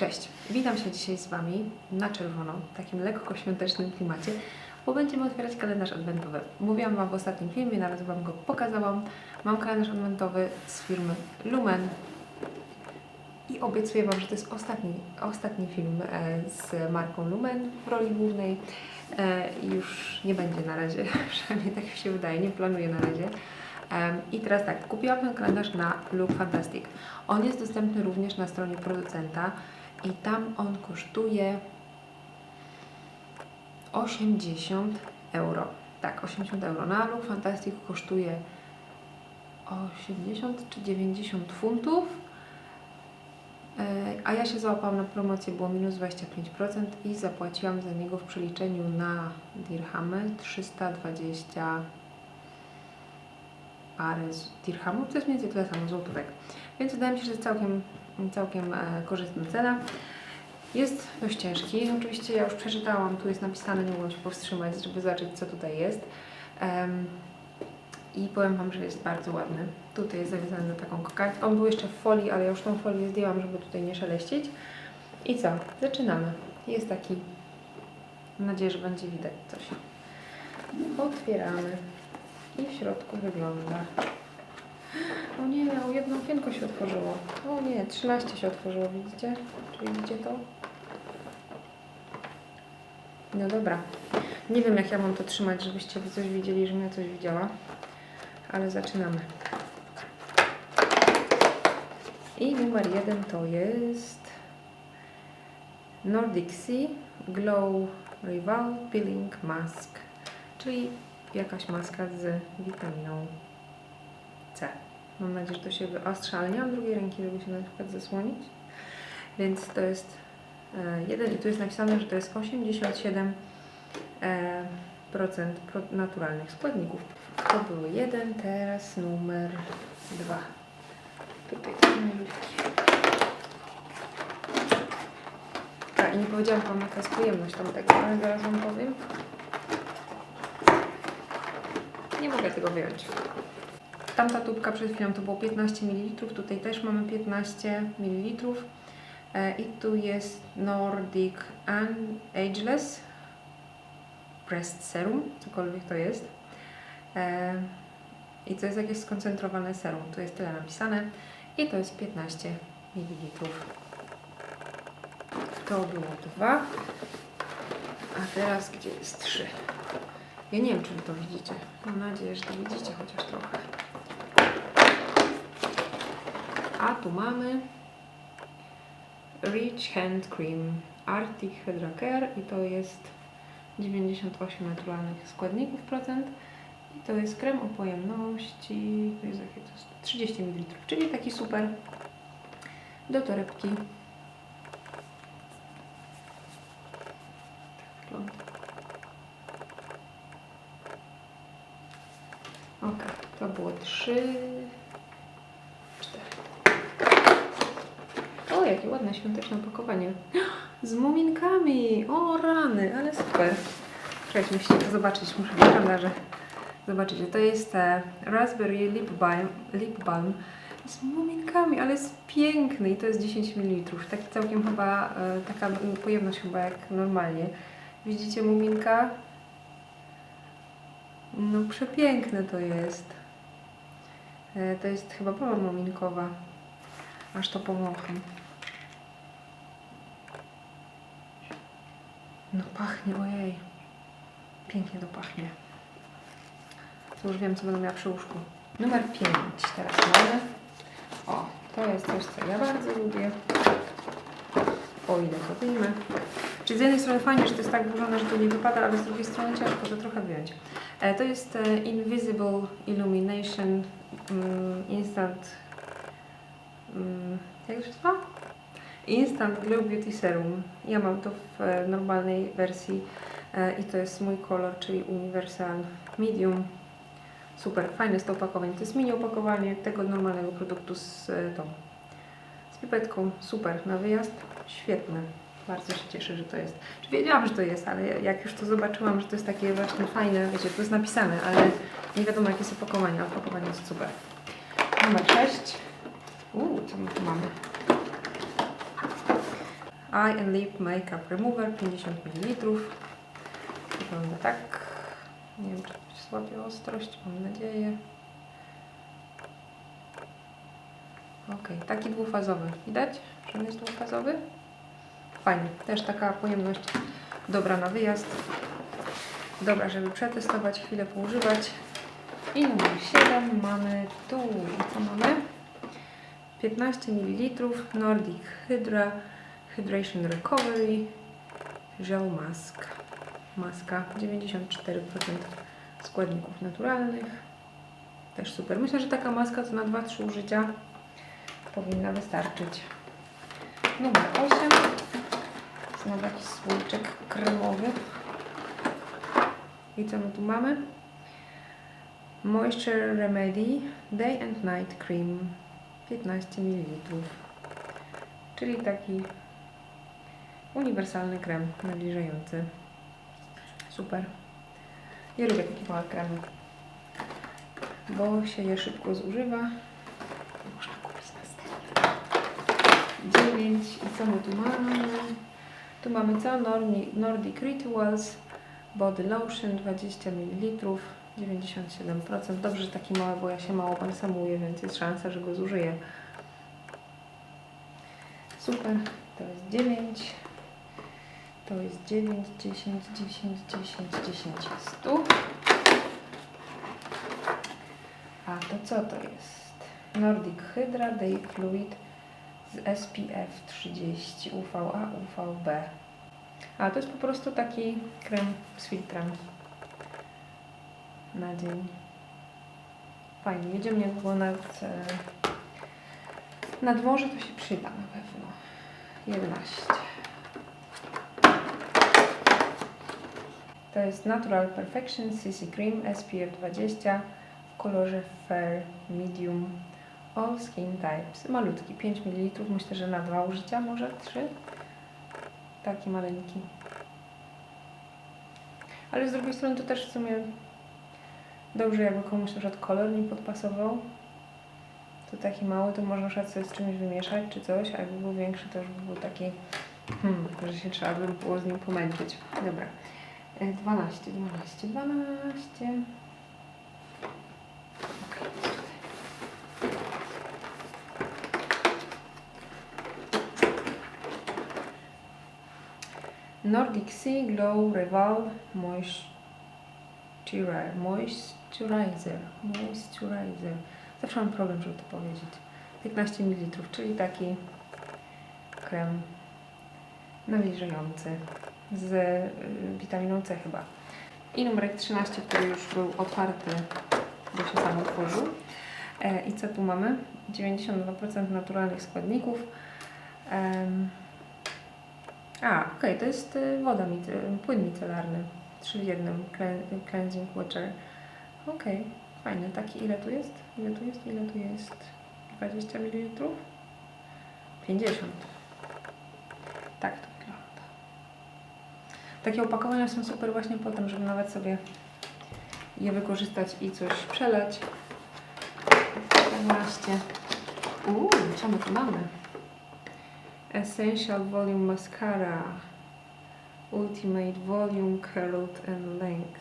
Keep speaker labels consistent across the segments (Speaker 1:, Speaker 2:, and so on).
Speaker 1: Cześć, witam się dzisiaj z Wami na czerwono, w takim lekko świątecznym klimacie, bo będziemy otwierać kalendarz adwentowy. Mówiłam Wam w ostatnim filmie, nawet Wam go pokazałam. Mam kalendarz adwentowy z firmy Lumen i obiecuję Wam, że to jest ostatni, ostatni film e, z marką Lumen w roli głównej. E, Już nie będzie na razie, przynajmniej tak mi się wydaje, nie planuję na razie. I teraz tak, kupiłam ten kalendarz na Look Fantastic. On jest dostępny również na stronie producenta i tam on kosztuje 80 euro. Tak, 80 euro. Na Look Fantastic kosztuje 80 czy 90 funtów. E, A ja się załapałam na promocję, było minus 25% i zapłaciłam za niego w przeliczeniu na dirhamy 320 parę dirhamów, to jest mniej więcej tyle samo złotówek. Więc wydaje mi się, że całkiem, całkiem e, korzystna cena. Jest dość ciężki. Oczywiście ja już przeczytałam, tu jest napisane, nie mogłam się powstrzymać, żeby zobaczyć co tutaj jest. I powiem Wam, że jest bardzo ładny. Tutaj jest zawiązany na taką kokardkę. On był jeszcze w folii, ale ja już tą folię zdjęłam, żeby tutaj nie szeleścić. I co? Zaczynamy. Jest taki, mam nadzieję, że będzie widać coś. Otwieramy. I w środku wygląda. O nie, o jedno okienko się otworzyło. O nie, 13 się otworzyło, widzicie? Czy widzicie to? No dobra. Nie wiem, jak ja mam to trzymać, żebyście coś widzieli, żebym ja coś widziała. Ale zaczynamy. I numer jeden to jest Nordic Sea Glow Rival Peeling Mask, czyli jakaś maska z witaminą C. Mam nadzieję, że to się wyostrza, ale nie mam drugiej ręki, żeby się na przykład zasłonić. Więc to jest e, jeden i tu jest napisane, że to jest 87 e, procent pro, naturalnych składników. To był jeden, teraz numer dwa. Tutaj. A i nie powiedziałam Wam jaka jest pojemność tamtego, ale zaraz Wam powiem. Nie mogę tego wyjąć. Tamta tubka przed chwilą to było 15 ml, tutaj też mamy 15 ml. E, I tu jest Nordic Ageless Breast Serum, cokolwiek to jest. E, I to jest jakieś skoncentrowane serum, tu jest tyle napisane. I to jest 15 ml. To było dwa. A teraz gdzie jest trzy? Ja nie wiem, czy wy to widzicie. Mam nadzieję, że to widzicie chociaż trochę a tu mamy Rich Hand Cream Arctic Hydra Care i to jest 98 naturalnych składników procent i to jest krem o pojemności to jest, jakie to jest 30 ml, czyli taki super do torebki. Tak wygląda. Ok, to było trzy. Jakie ładne świąteczne opakowanie. Z muminkami! O, rany, ale super. Czekajcie, musicie zobaczyć, muszę w kalendarze zobaczyć. To jest Raspberry Lip Balm, Lip Balm z muminkami, ale jest piękny i to jest 10 ml. Taki całkiem chyba, e, taka pojemność chyba jak normalnie. Widzicie muminka? No przepiękne to jest. E, To jest chyba poła muminkowa. Aż to powącham. No pachnie, ojej. Pięknie to pachnie. To już wiem, co będę miała przy łóżku. Numer 5 teraz mamy. O, to jest coś, co ja bardzo lubię. O ile to wyjmę. Czyli z jednej strony fajnie, że to jest tak włożone, że to nie wypada, ale z drugiej strony ciężko to trochę wyjąć. E, To jest e, Invisible Illumination mm, Instant... mm, Jak to się nazywa? Instant Glow Beauty Serum. Ja mam to w e, normalnej wersji e, i to jest mój kolor, czyli Universal Medium. Super, fajne jest to opakowanie. To jest mini opakowanie tego normalnego produktu z e, tą z pipetką. Super, na wyjazd. Świetne. Bardzo się cieszę, że to jest. Czy wiedziałam, że to jest, ale jak już to zobaczyłam, że to jest takie właśnie fajne, wiecie, to jest napisane, ale nie wiadomo jakie jest opakowanie, opakowanie jest super. Numer 6. Uuu, co my tu mamy? Eye and Lip Makeup Remover 50 ml. Wygląda tak. Nie wiem, czy słabie ostrość, mam nadzieję. Ok, taki dwufazowy. Widać, że on jest dwufazowy? Fajnie. Też taka pojemność dobra na wyjazd. Dobra, żeby przetestować, chwilę poużywać. I numer 7 mamy tu. I co mamy? 15 ml Nordic Hydra Hydration Recovery Gel Mask. Maska 94% składników naturalnych. Też super. Myślę, że taka maska to na 2-3 użycia powinna wystarczyć. Numer 8. Znowu jakiś słoiczek kremowy. I co my tu mamy? Moisture Remedy Day and Night Cream 15 ml. Czyli taki uniwersalny krem nawilżający. Super. Ja lubię takie małe kremy, bo się je szybko zużywa. Można kupić następne. 9. I co my tu mamy? Tu mamy co? Nordi- Nordic Rituals Body Lotion 20 ml 97%. Dobrze, że taki mały, bo ja się mało balsamuję, więc jest szansa, że go zużyję. Super. To jest 9. To jest 9, 10, 10, 10, 10 jest tu. A to co to jest? Nordic Hydra Day Fluid z SPF 30 UVA, UVB. A to jest po prostu taki krem z filtrem na dzień. Fajnie, jedziemy nie było nad, e, na dworze, to się przyda na pewno. 11. To jest Natural Perfection CC Cream SPF 20 w kolorze Fair Medium All Skin Types. Malutki, 5 ml. Myślę, że na dwa użycia, może 3. Taki maleńki. Ale z drugiej strony to też w sumie dobrze, jakby komuś na przykład kolor nie podpasował. To taki mały, to można na sobie z czymś wymieszać czy coś, a jakby był większy, to już by był taki, hmm, że się trzeba by było z nim pomęczyć. Dobra. E, 12, 12, 12. Okej, tutaj. Nordic Sea Glow Reval Moisturizer. Moisturizer. Moisturizer. Zawsze mam problem, żeby to powiedzieć. 15 ml, czyli taki krem nawilżający z y, witaminą C chyba. I numerek 13, który już był otwarty, bo się sam otworzył. E, I co tu mamy? 92% naturalnych składników. A, okej, to jest y, woda, mice- płyn micelarny. Trzy w jednym, clean- cleansing water. Okej, fajny. Taki ile tu jest? Ile tu jest? Ile tu jest? 20 ml? 50. Tak to wygląda. Takie opakowania są super właśnie po tym, żeby nawet sobie je wykorzystać i coś przelać. 14. Uuu, co my tu mamy? Essential Volume Mascara Ultimate Volume, Curled and Length.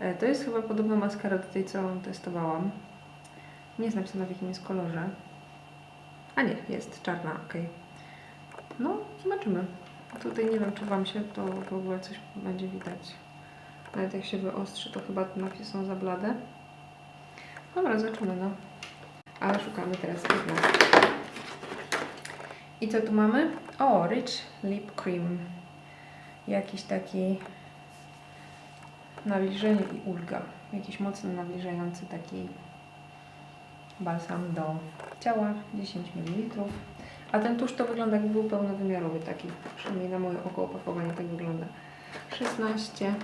Speaker 1: E, To jest chyba podobna maskara do tej, co testowałam. Nie jest napisane w jakim jest kolorze. A nie, jest czarna, ok. No, zobaczymy. Tutaj nie wiem, czy Wam się to w ogóle coś będzie widać. Nawet jak się wyostrzy, to chyba te napisy są za blade. Dobra, zobaczymy, no. Ale szukamy teraz 15. I co tu mamy? O, Rich Lip Cream. Jakiś taki nawilżenie i ulga. Jakiś mocno nawilżający taki balsam do ciała, 10 ml. A ten tusz to wygląda jakby był pełnowymiarowy taki, przynajmniej na moje oko opakowanie tak wygląda. 16.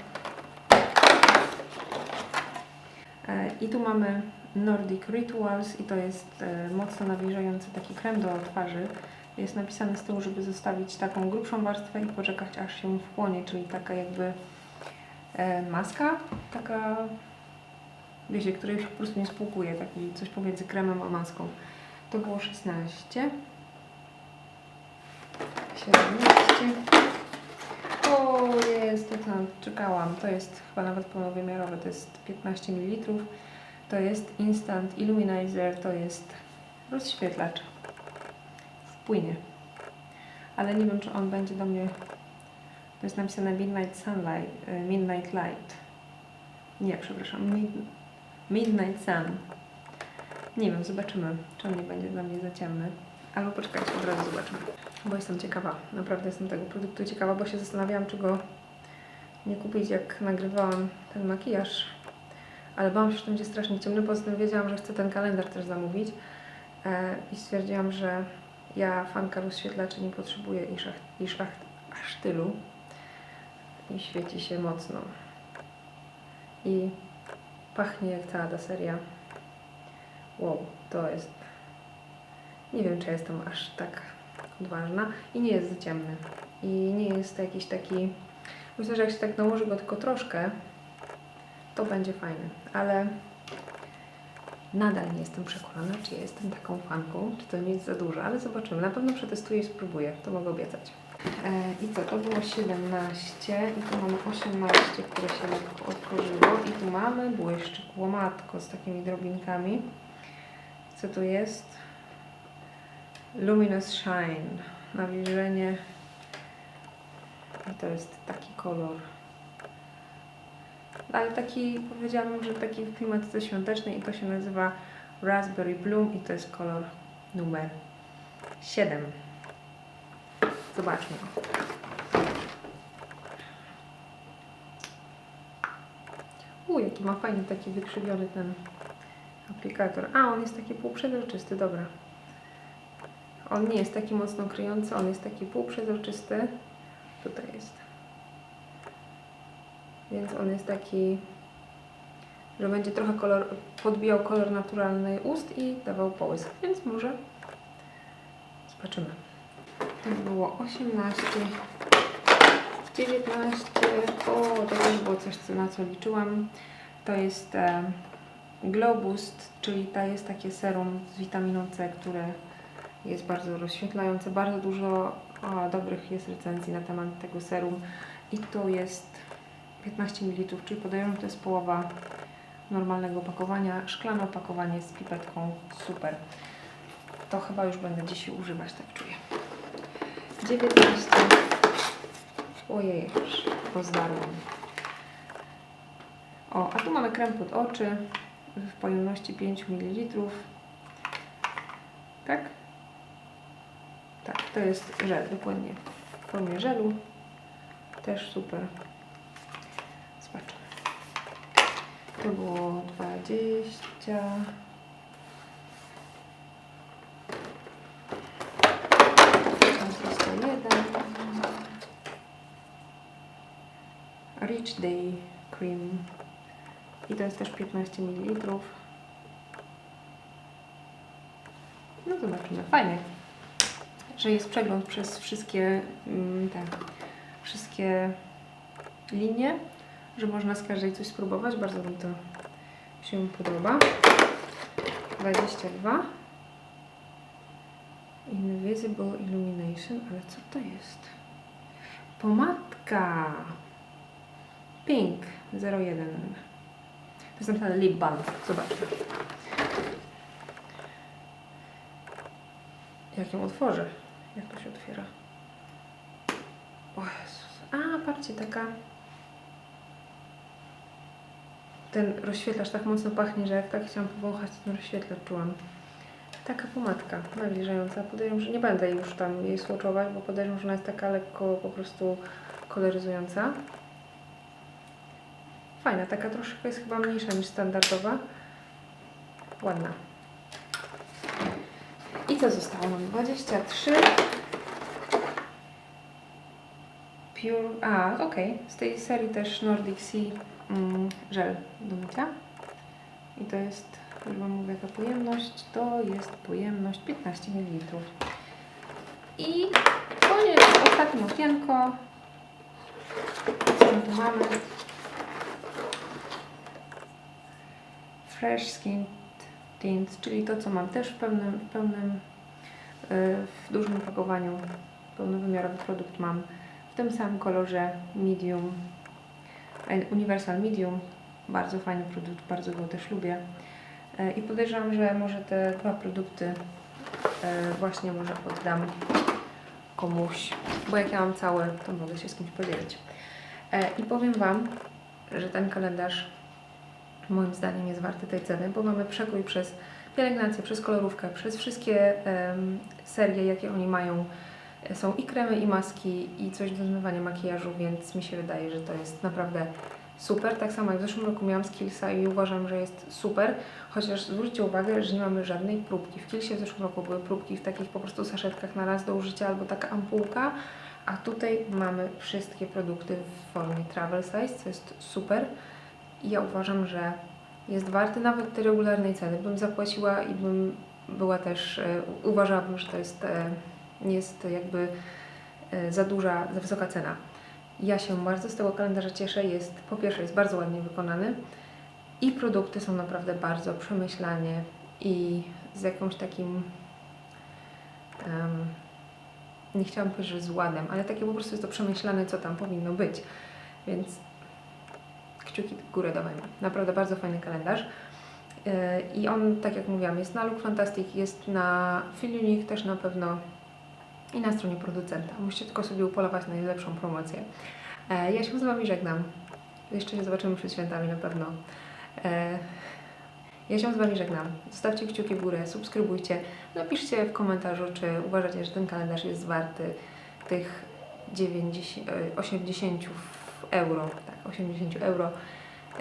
Speaker 1: E, I tu mamy Nordic Rituals i to jest e, mocno nawilżający taki krem do twarzy. Jest napisane z tyłu, żeby zostawić taką grubszą warstwę i poczekać aż się wchłonie, czyli taka jakby e, maska, taka wiecie, której się po prostu nie spłukuje, taki coś pomiędzy kremem a maską. To było 16. 17. O, jest, to czekałam. To jest chyba nawet pełnowymiarowe, to jest 15 ml. To jest Instant Illuminizer, to jest rozświetlacz w płynie. Ale nie wiem, czy on będzie do mnie. To jest napisane Midnight Sunlight, y, Midnight Light. Nie, przepraszam, mid, Midnight Sun. Nie wiem, zobaczymy, czy on nie będzie dla mnie za ciemny. Albo poczekajcie, od razu zobaczymy. Bo jestem ciekawa, naprawdę jestem tego produktu ciekawa, bo się zastanawiałam, czy go nie kupić, jak nagrywałam ten makijaż. Ale bałam się, że to będzie strasznie ciemny, poza tym wiedziałam, że chcę ten kalendarz też zamówić. E, I stwierdziłam, że ja, fanka rozświetlaczy, nie potrzebuję iż, ach- iż ach, aż tylu. I świeci się mocno. I pachnie jak cała ta seria. Wow, to jest... Nie wiem, czy jestem aż tak odważna. I nie jest za ciemny. I nie jest jakiś taki... Myślę, że jak się tak nałoży go tylko troszkę, to będzie fajny. Ale nadal nie jestem przekonana, czy jestem taką fanką, czy to nie jest za dużo, ale zobaczymy. Na pewno przetestuję i spróbuję, to mogę obiecać. E, I co, to było 17 i tu mamy 18, które się lekko otworzyło i tu mamy błyszczyk łomatko z takimi drobinkami. Co tu jest? Luminous Shine, nawilżenie i to jest taki kolor. Ale taki, powiedziałabym, że taki w klimatyce świątecznej i to się nazywa Raspberry Bloom i to jest kolor numer 7. Zobaczmy. U, jaki ma fajny taki wykrzywiony ten aplikator. A, on jest taki półprzezroczysty, dobra. On nie jest taki mocno kryjący, on jest taki półprzezroczysty. Tutaj jest. Więc on jest taki, że będzie trochę kolor, podbijał kolor naturalny ust i dawał połysk. Więc może zobaczymy. To było 18, 19. O, to też było coś, co, na co liczyłam. To jest e, Glow Boost, czyli to jest takie serum z witaminą C, które jest bardzo rozświetlające. Bardzo dużo dobrych jest recenzji na temat tego serum. I to jest 15 ml, czyli podejrzewam, to jest połowa normalnego opakowania. Szklane opakowanie z pipetką, super. To chyba już będę dzisiaj używać, tak czuję. 19. Ojej, już rozdarłam. O, a tu mamy krem pod oczy w pojemności 5 ml. Tak? Tak, to jest żel, dokładnie w formie żelu. Też super. Zobaczymy. To było 20. Tam 21. Rich Day Cream. I to jest też 15 ml. No zobaczymy. Fajnie, że jest przegląd przez wszystkie mm, te wszystkie linie, że można z każdej coś spróbować. Bardzo mi to się podoba. 22. Invisible Illumination, ale co to jest? Pomadka. Pink 01. To jest napisane lip balm. Zobaczmy. Jak ją otworzę? Jak to się otwiera? O Jezus. A, patrzcie, taka... Ten rozświetlacz tak mocno pachnie, że jak tak chciałam powąchać, ten rozświetlacz czułam. Taka pomadka nawilżająca. Podejrzewam, że nie będę już tam jej swatchować, bo podejrzewam, że ona jest taka lekko po prostu koloryzująca. Fajna, taka troszkę jest chyba mniejsza niż standardowa. Ładna. I co zostało nam? 23. Pure. A, okej. Z tej serii też Nordic Sea mm, żel do mycia. I to jest, już Wam mówię jaka pojemność. To jest pojemność 15 ml. I koniec, ostatnie okienko. Co tu mamy? Fresh Skin Tint, czyli to, co mam też w pełnym, w pełnym, yy, w dużym opakowaniu pełnowymiarowy produkt mam w tym samym kolorze medium, e, universal medium. Bardzo fajny produkt, bardzo go też lubię. E, I podejrzewam, że może te dwa produkty e, właśnie może oddam komuś, bo jak ja mam całe, to mogę się z kimś podzielić. E, I powiem Wam, że ten kalendarz moim zdaniem jest warty tej ceny, bo mamy przekrój przez pielęgnację, przez kolorówkę, przez wszystkie em, serie, jakie oni mają. Są i kremy, i maski, i coś do zmywania makijażu, więc mi się wydaje, że to jest naprawdę super. Tak samo jak w zeszłym roku miałam z Killsa i uważam, że jest super. Chociaż zwróćcie uwagę, że nie mamy żadnej próbki. W Killsie w zeszłym roku były próbki w takich po prostu saszetkach na raz do użycia albo taka ampułka, a tutaj mamy wszystkie produkty w formie travel size, co jest super. I ja uważam, że jest warty nawet tej regularnej ceny. Bym zapłaciła i bym była też, e, uważałabym, że to jest, e, nie jest jakby e, za duża, za wysoka cena. Ja się bardzo z tego kalendarza cieszę. Jest, po pierwsze, jest bardzo ładnie wykonany i produkty są naprawdę bardzo przemyślanie i z jakimś takim, em, nie chciałam powiedzieć, że z ładem, ale takie po prostu jest to przemyślane, co tam powinno być. Więc kciuki w górę dawajmy. Naprawdę bardzo fajny kalendarz. Yy, I on, tak jak mówiłam, jest na Look Fantastic, jest na Filunique też na pewno i na stronie producenta. Musicie tylko sobie upolować na najlepszą promocję. E, Ja się z Wami żegnam. Jeszcze się zobaczymy przed świętami na pewno. E, Ja się z Wami żegnam. Zostawcie kciuki w górę, subskrybujcie. Napiszcie w komentarzu, czy uważacie, że ten kalendarz jest warty tych 90, e, 80 euro. Tak, 80 euro.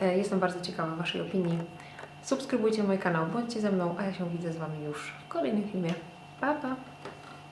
Speaker 1: E, Jestem bardzo ciekawa Waszej opinii. Subskrybujcie mój kanał, bądźcie ze mną, a ja się widzę z Wami już w kolejnym filmie. Pa, pa!